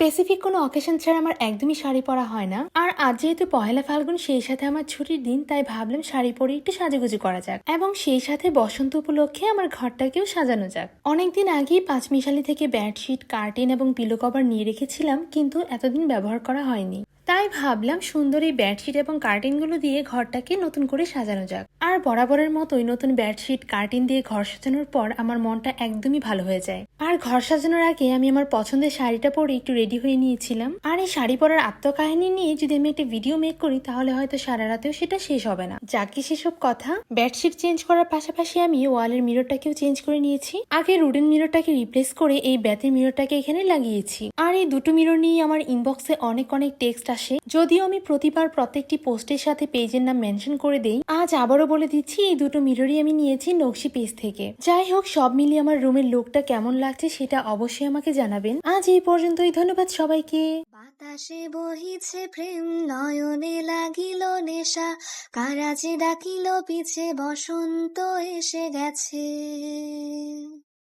Specific কোনো occasion ছাড়া আমার একদমই শাড়ি পরা হয় না। আর আজ যেহেতু পহেলা ফাল্গুন, সেই সাথে আমার ছুটির দিন, তাই ভাবলাম শাড়ি পরে একটু সাজুগুজু করা যাক। এবং সেই সাথে বসন্ত উপলক্ষে আমার ঘরটাকেও সাজানো যাক। অনেকদিন আগেই পাঁচমিশালি থেকে বেডশিট কার্টেন এবং পিলো কভার নিয়ে রেখেছিলাম, কিন্তু এতদিন ব্যবহার করা হয়নি। তাই ভাবলাম সুন্দর এই বেডশিট এবং কার্টেনগুলো দিয়ে ঘরটাকে নতুন করে সাজানো যাক। আর বরাবরের মতোই নতুন বেডশিট কার্টিন দিয়ে ঘর সাজানোর পর আমার মনটা একদমই ভালো হয়ে যায়। আর ঘর সাজানোর আগে আমি আমার পছন্দের শাড়িটা পরে একটু রেডি হয়ে নিয়েছিলাম। আর এই শাড়ি পরার আত্মকাহিনী নিয়ে যদি আমি একটা ভিডিও মেক করি, তাহলে হয়তো সারা রাতেও সেটা শেষ হবে না। যাকে সেসব কথা। বেডশিট চেঞ্জ করার পাশাপাশি আমি ওয়ালের মিররটাকেও চেঞ্জ করে নিয়েছি। আগে রুডেন মিররটাকে রিপ্লেস করে এই ব্যাতের মিররটাকে এখানে লাগিয়েছি। আর এই দুটো মিরর নিয়ে আমার ইনবক্সে অনেক অনেক টেক্সট আসে। যদিও আমি প্রতিবার প্রত্যেকটি পোস্টের সাথে পেজের নাম মেনশন করে দেই, আজ আবারও বলে দিচ্ছি এই দুটো মিররই আমি নিয়েছি নকশি পেজ থেকে। যাই হোক, সব মিলিয়ে আমার রুমের লুকটা কেমন লাগছে সেটা অবশ্যই আমাকে জানাবেন। আজ এই পর্যন্তই, ধন্যবাদ সবাইকে। বাতাসে বহিছে প্রেম, নয়নে লাগিল নেশা কারাজে ডাকিল পিছে বসন্ত এসে গেছে।